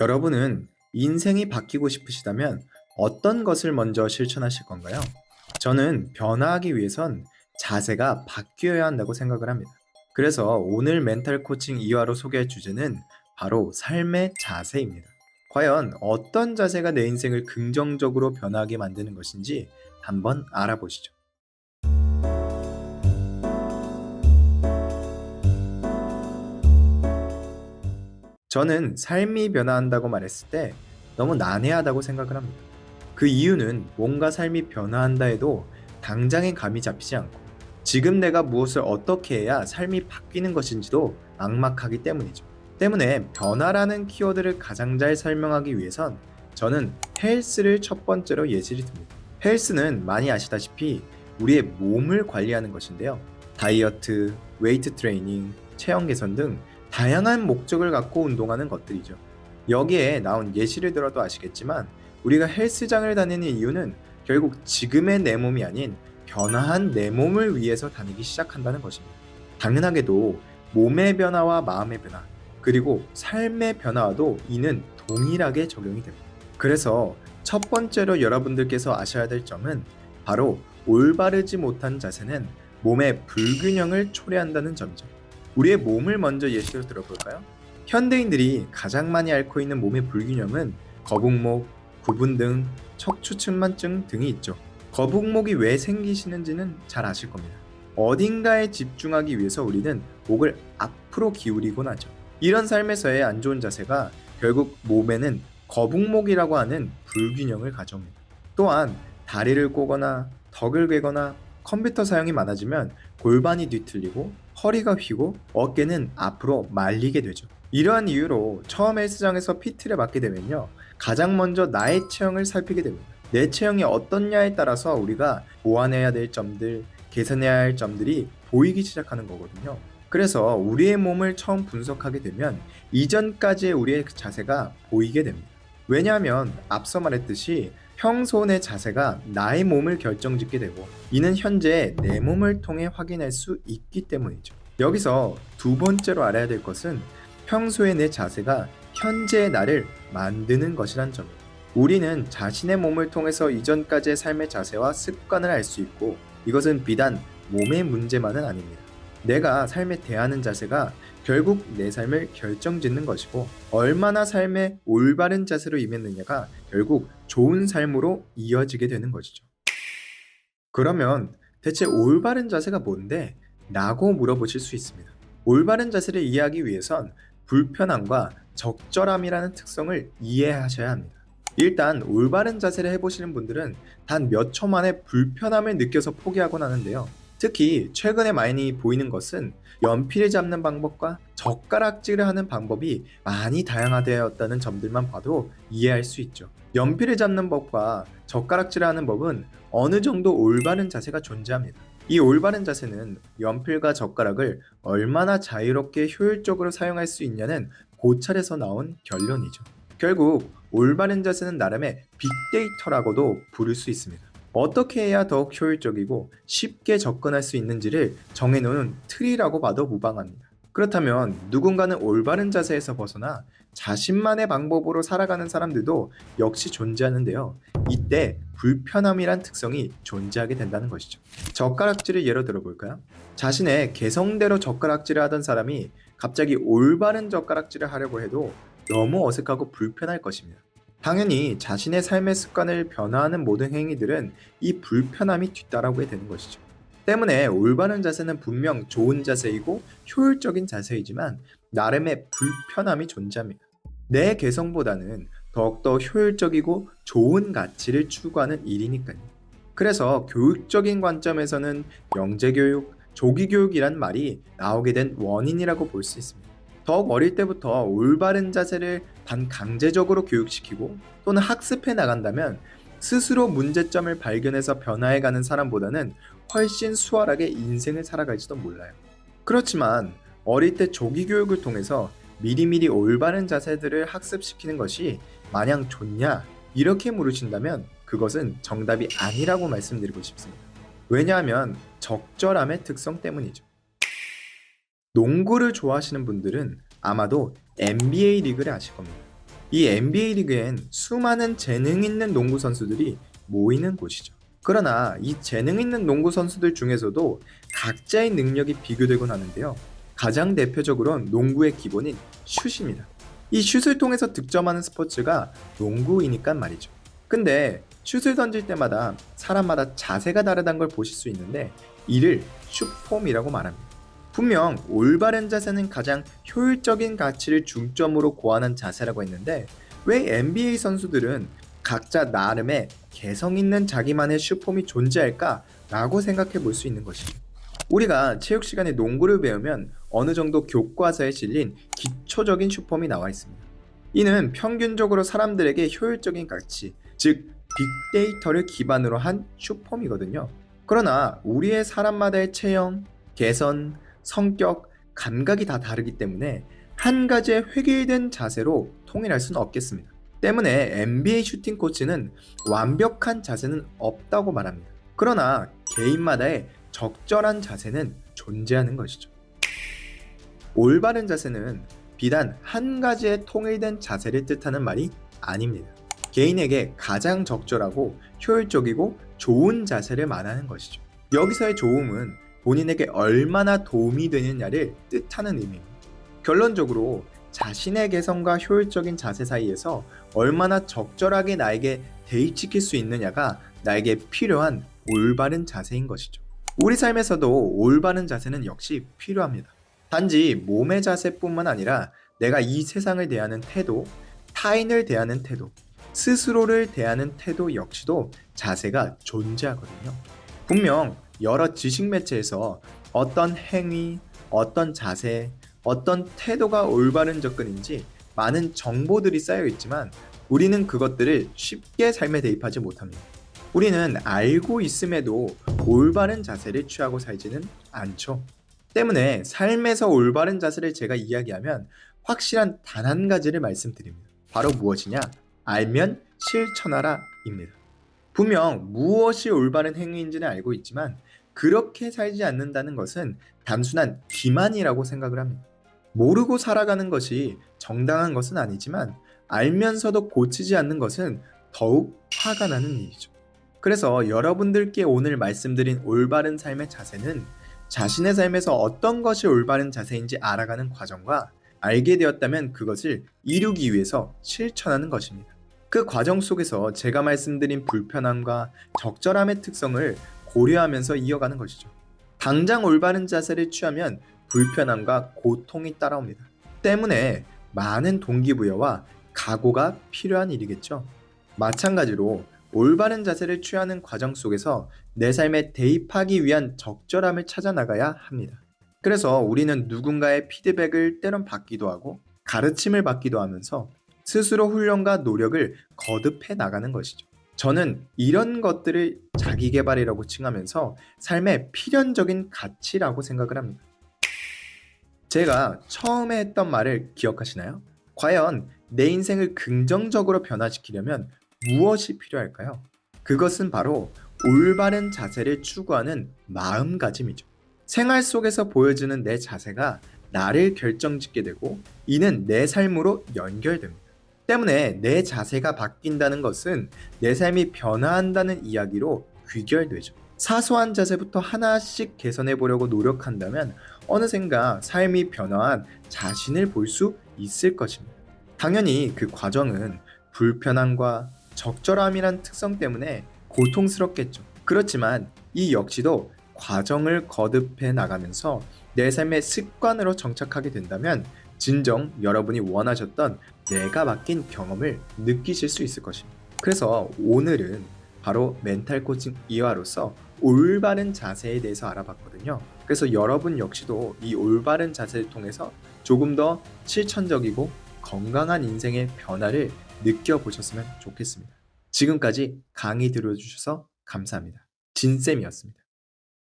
여러분은 인생이 바뀌고 싶으시다면 어떤 것을 먼저 실천하실 건가요? 저는 변화하기 위해선 자세가 바뀌어야 한다고 생각을 합니다. 그래서 오늘 멘탈 코칭 2화로 소개할 주제는 바로 삶의 자세입니다. 과연 어떤 자세가 내 인생을 긍정적으로 변화하게 만드는 것인지 한번 알아보시죠. 저는 삶이 변화한다고 말했을 때 너무 난해하다고 생각을 합니다. 그 이유는 뭔가 삶이 변화한다 해도 당장에 감이 잡히지 않고 지금 내가 무엇을 어떻게 해야 삶이 바뀌는 것인지도 막막하기 때문이죠. 때문에 변화라는 키워드를 가장 잘 설명하기 위해선 저는 헬스를 첫 번째로 예시를 듭니다. 헬스는 많이 아시다시피 우리의 몸을 관리하는 것인데요. 다이어트, 웨이트 트레이닝, 체형 개선 등 다양한 목적을 갖고 운동하는 것들이죠. 여기에 나온 예시를 들어도 아시겠지만 우리가 헬스장을 다니는 이유는 결국 지금의 내 몸이 아닌 변화한 내 몸을 위해서 다니기 시작한다는 것입니다. 당연하게도 몸의 변화와 마음의 변화, 그리고 삶의 변화와도 이는 동일하게 적용이 됩니다. 그래서 첫 번째로 여러분들께서 아셔야 될 점은 바로 올바르지 못한 자세는 몸의 불균형을 초래한다는 점이죠. 우리의 몸을 먼저 예시로 들어볼까요? 현대인들이 가장 많이 앓고 있는 몸의 불균형은 거북목, 구분 등 척추측만증 등이 있죠. 거북목이 왜 생기시는지는 잘 아실 겁니다. 어딘가에 집중하기 위해서 우리는 목을 앞으로 기울이곤 하죠. 이런 삶에서의 안 좋은 자세가 결국 몸에는 거북목이라고 하는 불균형을 가져옵니다. 또한 다리를 꼬거나 덕을 괴거나 컴퓨터 사용이 많아지면 골반이 뒤틀리고 허리가 휘고 어깨는 앞으로 말리게 되죠. 이러한 이유로 처음 헬스장에서 PT를 받게 되면요. 가장 먼저 나의 체형을 살피게 됩니다. 내 체형이 어떻냐에 따라서 우리가 보완해야 될 점들, 개선해야 할 점들이 보이기 시작하는 거거든요. 그래서 우리의 몸을 처음 분석하게 되면 이전까지의 우리의 자세가 보이게 됩니다. 왜냐하면 앞서 말했듯이 내 자세가 나의 몸을 결정짓게 되고 이는 현재 내 몸을 통해 확인할 수 있기 때문이죠. 여기서 두 번째로 알아야 될 것은 평소의 내 자세가 현재의 나를 만드는 것이란 점입니다. 우리는 자신의 몸을 통해서 이전까지의 삶의 자세와 습관을 알 수 있고 이것은 비단 몸의 문제만은 아닙니다. 내가 삶에 대하는 자세가 결국 내 삶을 결정짓는 것이고 얼마나 삶에 올바른 자세로 임했느냐가 결국 좋은 삶으로 이어지게 되는 것이죠. 그러면 대체 올바른 자세가 뭔데? 라고 물어보실 수 있습니다. 올바른 자세를 이해하기 위해선 불편함과 적절함이라는 특성을 이해하셔야 합니다. 일단 올바른 자세를 해보시는 분들은 단 몇 초 만에 불편함을 느껴서 포기하곤 하는데요. 특히 최근에 많이 보이는 것은 연필을 잡는 방법과 젓가락질을 하는 방법이 많이 다양화되었다는 점들만 봐도 이해할 수 있죠. 연필을 잡는 법과 젓가락질을 하는 법은 어느 정도 올바른 자세가 존재합니다. 이 올바른 자세는 연필과 젓가락을 얼마나 자유롭게 효율적으로 사용할 수 있냐는 고찰에서 나온 결론이죠. 결국 올바른 자세는 나름의 빅데이터라고도 부를 수 있습니다. 어떻게 해야 더욱 효율적이고 쉽게 접근할 수 있는지를 정해놓은 틀이라고 봐도 무방합니다. 그렇다면 누군가는 올바른 자세에서 벗어나 자신만의 방법으로 살아가는 사람들도 역시 존재하는데요. 이때 불편함이란 특성이 존재하게 된다는 것이죠. 젓가락질을 예로 들어볼까요? 자신의 개성대로 젓가락질을 하던 사람이 갑자기 올바른 젓가락질을 하려고 해도 너무 어색하고 불편할 것입니다. 당연히 자신의 삶의 습관을 변화하는 모든 행위들은 이 불편함이 뒤따라오게 되는 것이죠. 때문에 올바른 자세는 분명 좋은 자세이고 효율적인 자세이지만 나름의 불편함이 존재합니다. 내 개성보다는 더욱더 효율적이고 좋은 가치를 추구하는 일이니까요. 그래서 교육적인 관점에서는 영재교육, 조기교육이란 말이 나오게 된 원인이라고 볼 수 있습니다. 더욱 어릴 때부터 올바른 자세를 단 강제적으로 교육시키고 또는 학습해 나간다면 스스로 문제점을 발견해서 변화해가는 사람보다는 훨씬 수월하게 인생을 살아갈지도 몰라요. 그렇지만 어릴 때 조기 교육을 통해서 미리미리 올바른 자세들을 학습시키는 것이 마냥 좋냐 이렇게 물으신다면 그것은 정답이 아니라고 말씀드리고 싶습니다. 왜냐하면 적절함의 특성 때문이죠. 농구를 좋아하시는 분들은 아마도 NBA 리그를 아실 겁니다. 이 NBA 리그엔 수많은 재능 있는 농구 선수들이 모이는 곳이죠. 그러나 이 재능 있는 농구 선수들 중에서도 각자의 능력이 비교되곤 하는데요. 가장 대표적으로는 농구의 기본인 슛입니다. 이 슛을 통해서 득점하는 스포츠가 농구이니까 말이죠. 근데 슛을 던질 때마다 사람마다 자세가 다르다는 걸 보실 수 있는데 이를 슛폼이라고 말합니다. 분명 올바른 자세는 가장 효율적인 가치를 중점으로 고하는 자세라고 했는데 왜 NBA 선수들은 각자 나름의 개성 있는 자기만의 슛폼이 존재할까 라고 생각해 볼 수 있는 것이죠. 우리가 체육 시간에 농구를 배우면 어느 정도 교과서에 실린 기초적인 슈폼이 나와 있습니다. 이는 평균적으로 사람들에게 효율적인 가치, 즉 빅데이터를 기반으로 한 슈폼이거든요. 그러나 우리의 사람마다의 체형, 개선, 성격, 감각이 다 다르기 때문에 한 가지의 획일된 자세로 통일할 수는 없겠습니다. 때문에 NBA 슈팅 코치는 완벽한 자세는 없다고 말합니다. 그러나 개인마다의 적절한 자세는 존재하는 것이죠. 올바른 자세는 비단 한 가지의 통일된 자세를 뜻하는 말이 아닙니다. 개인에게 가장 적절하고 효율적이고 좋은 자세를 말하는 것이죠. 여기서의 좋음은 본인에게 얼마나 도움이 되느냐를 뜻하는 의미입니다. 결론적으로 자신의 개성과 효율적인 자세 사이에서 얼마나 적절하게 나에게 대입시킬 수 있느냐가 나에게 필요한 올바른 자세인 것이죠. 우리 삶에서도 올바른 자세는 역시 필요합니다. 단지 몸의 자세뿐만 아니라 내가 이 세상을 대하는 태도, 타인을 대하는 태도, 스스로를 대하는 태도 역시도 자세가 존재하거든요. 분명 여러 지식 매체에서 어떤 행위, 어떤 자세, 어떤 태도가 올바른 접근인지 많은 정보들이 쌓여 있지만 우리는 그것들을 쉽게 삶에 대입하지 못합니다. 우리는 알고 있음에도 올바른 자세를 취하고 살지는 않죠. 때문에 삶에서 올바른 자세를 제가 이야기하면 확실한 단 한 가지를 말씀드립니다. 바로 무엇이냐? 알면 실천하라 입니다. 분명 무엇이 올바른 행위인지는 알고 있지만 그렇게 살지 않는다는 것은 단순한 기만이라고 생각을 합니다. 모르고 살아가는 것이 정당한 것은 아니지만 알면서도 고치지 않는 것은 더욱 화가 나는 일이죠. 그래서 여러분들께 오늘 말씀드린 올바른 삶의 자세는 자신의 삶에서 어떤 것이 올바른 자세인지 알아가는 과정과 알게 되었다면 그것을 이루기 위해서 실천하는 것입니다. 그 과정 속에서 제가 말씀드린 불편함과 적절함의 특성을 고려하면서 이어가는 것이죠. 당장 올바른 자세를 취하면 불편함과 고통이 따라옵니다. 때문에 많은 동기부여와 각오가 필요한 일이겠죠. 마찬가지로 올바른 자세를 취하는 과정 속에서 내 삶에 대입하기 위한 적절함을 찾아 나가야 합니다. 그래서 우리는 누군가의 피드백을 때론 받기도 하고 가르침을 받기도 하면서 스스로 훈련과 노력을 거듭해 나가는 것이죠. 저는 이런 것들을 자기 개발이라고 칭하면서 삶의 필연적인 가치라고 생각을 합니다. 제가 처음에 했던 말을 기억하시나요? 과연 내 인생을 긍정적으로 변화시키려면 무엇이 필요할까요? 그것은 바로 올바른 자세를 추구하는 마음가짐이죠. 생활 속에서 보여주는 내 자세가 나를 결정짓게 되고 이는 내 삶으로 연결됩니다. 때문에 내 자세가 바뀐다는 것은 내 삶이 변화한다는 이야기로 귀결되죠. 사소한 자세부터 하나씩 개선해 보려고 노력한다면 어느샌가 삶이 변화한 자신을 볼 수 있을 것입니다. 당연히 그 과정은 불편함과 적절함이란 특성 때문에 고통스럽겠죠. 그렇지만 이 역시도 과정을 거듭해 나가면서 내 삶의 습관으로 정착하게 된다면 진정 여러분이 원하셨던 내가 맡긴 경험을 느끼실 수 있을 것입니다. 그래서 오늘은 바로 멘탈 코칭 이화로서 올바른 자세에 대해서 알아봤거든요. 그래서 여러분 역시도 이 올바른 자세를 통해서 조금 더 실천적이고 건강한 인생의 변화를 느껴보셨으면 좋겠습니다. 지금까지 강의 들어주셔서 감사합니다. 진쌤이었습니다.